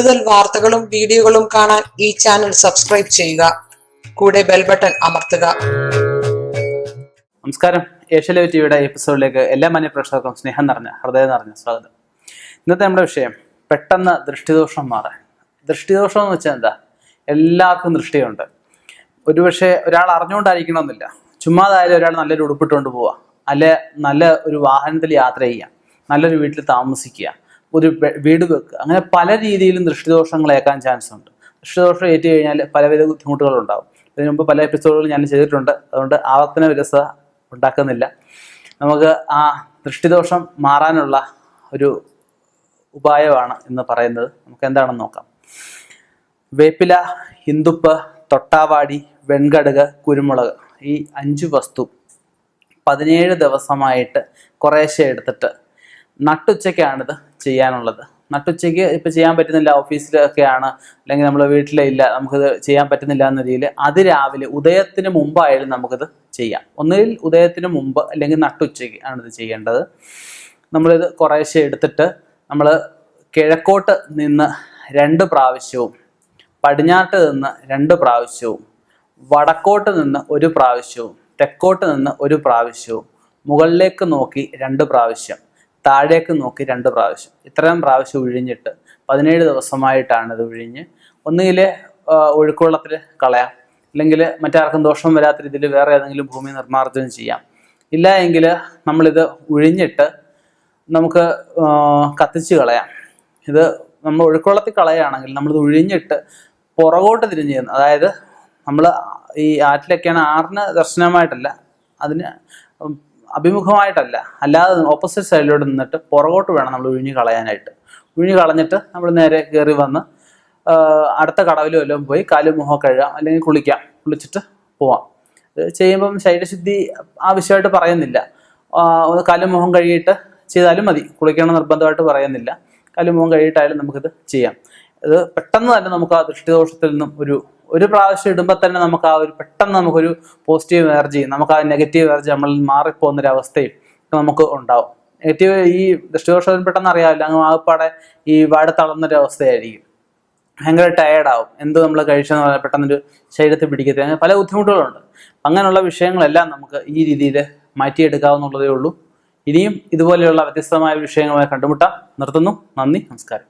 കൂടുതൽ വാർത്തകളും വീഡിയോകളും കാണാൻ ഈ ചാനൽ സബ്സ്ക്രൈബ് ചെയ്യുക. കൂടെ ബെൽ ബട്ടൺ അമർത്തുക. നമസ്കാരം. ഏഷ്യ ലൈവ് ടിവിയുടെ എപ്പിസോഡിലേക്ക് എല്ലാ മാന്യപ്രേക്ഷകർക്കും സ്നേഹം നിറഞ്ഞ ഹൃദയം നിറഞ്ഞ സ്വാഗതം. ഇന്നത്തെ നമ്മുടെ വിഷയം പെട്ടെന്ന് ദൃഷ്ടിദോഷം മാറാൻ. ദൃഷ്ടിദോഷം എന്ന് വെച്ചാൽ എന്താ? എല്ലാവർക്കും ദൃഷ്ടിയുണ്ട്. ഒരുപക്ഷെ ഒരാൾ അറിഞ്ഞുകൊണ്ടായിരിക്കണമെന്നില്ല. ചുമ്മാതായാലും ഒരാൾ നല്ലൊരു ഉടുപ്പിട്ടുകൊണ്ട് പോവുക. അല്ലെ നല്ല ഒരു വാഹനത്തിൽ യാത്ര ചെയ്യുക. നല്ലൊരു വീട്ടിൽ താമസിക്കുക. ഒരു വീട് വെക്കുക. അങ്ങനെ പല രീതിയിലും ദൃഷ്ടിദോഷങ്ങളേക്കാൻ ചാൻസ് ഉണ്ട്. ദൃഷ്ടിദോഷം ഏറ്റു കഴിഞ്ഞാൽ പലവിധ ബുദ്ധിമുട്ടുകളുണ്ടാകും ഇതിനു മുമ്പ് പല എപ്പിസോഡുകൾ ഞാൻ ചെയ്തിട്ടുണ്ട്. അതുകൊണ്ട് ആവർത്തന വിരസ ഉണ്ടാക്കുന്നില്ല. നമുക്ക് ആ ദൃഷ്ടിദോഷം മാറാനുള്ള ഒരു ഉപായമാണ് എന്ന് പറയുന്നത്. നമുക്ക് എന്താണെന്ന് നോക്കാം. വേപ്പില ഹിന്ദുപ്പ് തൊട്ടാവാടി വെൺകടുക് കുരുമുളക് ഈ അഞ്ച് വസ്തു പതിനേഴ് ദിവസമായിട്ട് കുറേശ്ശെ എടുത്തിട്ട് നട്ടുച്ചയ്ക്കാണിത് ചെയ്യാനുള്ളത്. നട്ടുച്ചയ്ക്ക് ഇപ്പം ചെയ്യാൻ പറ്റുന്നില്ല ഓഫീസിലൊക്കെയാണ് അല്ലെങ്കിൽ നമ്മൾ വീട്ടിലില്ല നമുക്കിത് ചെയ്യാൻ പറ്റുന്നില്ല എന്ന രീതിയിൽ അതിരാവിലെ ഉദയത്തിന് മുമ്പായാലും നമുക്കിത് ചെയ്യാം. ഒന്നുകിൽ ഉദയത്തിന് മുമ്പ് അല്ലെങ്കിൽ നട്ടുച്ചയ്ക്ക് ആണിത് ചെയ്യേണ്ടത്. നമ്മളിത് കുറേശ്ശെ എടുത്തിട്ട് നമ്മൾ കിഴക്കോട്ട് നിന്ന് രണ്ട് പ്രാവശ്യവും പടിഞ്ഞാട്ട് നിന്ന് രണ്ട് പ്രാവശ്യവും വടക്കോട്ട് നിന്ന് ഒരു പ്രാവശ്യവും തെക്കോട്ട് നിന്ന് ഒരു പ്രാവശ്യവും മുകളിലേക്ക് നോക്കി രണ്ട് പ്രാവശ്യം താഴേക്ക് നോക്കി രണ്ട് പ്രാവശ്യം. ഇത്രയും പ്രാവശ്യം ഉഴിഞ്ഞിട്ട് പതിനേഴ് ദിവസമായിട്ടാണ് ഇത് ഉഴിഞ്ഞ്. ഒന്നുകിൽ ഒഴുക്കുവെള്ളത്തിൽ കളയാം. അല്ലെങ്കിൽ മറ്റാർക്കും ദോഷം വരാത്ത രീതിയിൽ വേറെ ഏതെങ്കിലും ഭൂമി നിർമ്മാർജനം ചെയ്യാം. ഇല്ല എങ്കിൽ നമ്മളിത് ഉഴിഞ്ഞിട്ട് നമുക്ക് കത്തിച്ച് കളയാം. ഇത് നമ്മൾ ഒഴുക്കുവെള്ളത്തിൽ കളയുകയാണെങ്കിൽ നമ്മളിത് ഉഴിഞ്ഞിട്ട് പുറകോട്ട് തിരിഞ്ഞ് ചെയ്യുന്നത് അതായത് നമ്മൾ ഈ ആറ്റിലൊക്കെയാണ് ആറിന് ദർശനമായിട്ടല്ല അതിന് അഭിമുഖമായിട്ടല്ല. അല്ലാതെ ഓപ്പോസിറ്റ് സൈഡിലോട്ട് നിന്നിട്ട് പുറകോട്ട് വേണം നമ്മൾ ഉഴിഞ്ഞു കളയാനായിട്ട്. ഉഴിഞ്ഞു കളഞ്ഞിട്ട് നമ്മൾ നേരെ കയറി വന്ന് അടുത്ത കടവിലും എല്ലാം പോയി കാലും മുഖം കഴുകാം അല്ലെങ്കിൽ കുളിക്കാം കുളിച്ചിട്ട് പോവാം. ചെയ്യുമ്പം ശരീരശുദ്ധി ആവശ്യമായിട്ട് പറയുന്നില്ല. കാലും മുഖം കഴുകിയിട്ട് ചെയ്താലും മതി. കുളിക്കണം നിർബന്ധമായിട്ട് പറയുന്നില്ല. കാലും മുഖം കഴുകിയിട്ടായാലും നമുക്കിത് ചെയ്യാം. ഇത് പെട്ടെന്ന് തന്നെ നമുക്ക് ആ ദൃഷ്ടിദോഷത്തിൽ നിന്നും ഒരു ഒരു പ്രാവശ്യം ഇടുമ്പോൾ തന്നെ നമുക്ക് ആ ഒരു പെട്ടെന്ന് നമുക്കൊരു പോസിറ്റീവ് എനർജി നമുക്ക് ആ നെഗറ്റീവ് എനർജി നമ്മളിൽ മാറിപ്പോകുന്നൊരവസ്ഥയും നമുക്ക് ഉണ്ടാവും. നെഗറ്റീവ് ഈ ദൃഷ്ടിദോഷം പെട്ടെന്ന് അറിയാമല്ലോ അങ്ങ് ആകപ്പാടെ ഈ വാട് തളർന്നൊരവസ്ഥയായിരിക്കും ഭയങ്കര ടയേർഡാവും എന്ത് നമ്മൾ കഴിച്ചെന്ന് പറഞ്ഞാൽ പെട്ടെന്നൊരു ശരീരത്തിൽ പിടിക്കത്തില്ല. അങ്ങനെ പല ബുദ്ധിമുട്ടുകളുണ്ട്. അങ്ങനെയുള്ള വിഷയങ്ങളെല്ലാം നമുക്ക് ഈ രീതിയിൽ മാറ്റിയെടുക്കാവുന്നുള്ളതേ ഉള്ളൂ. ഇനിയും ഇതുപോലെയുള്ള വ്യത്യസ്തമായ വിഷയങ്ങളെ കണ്ടുമുട്ടാം. നിർത്തുന്നു. നന്ദി. നമസ്കാരം.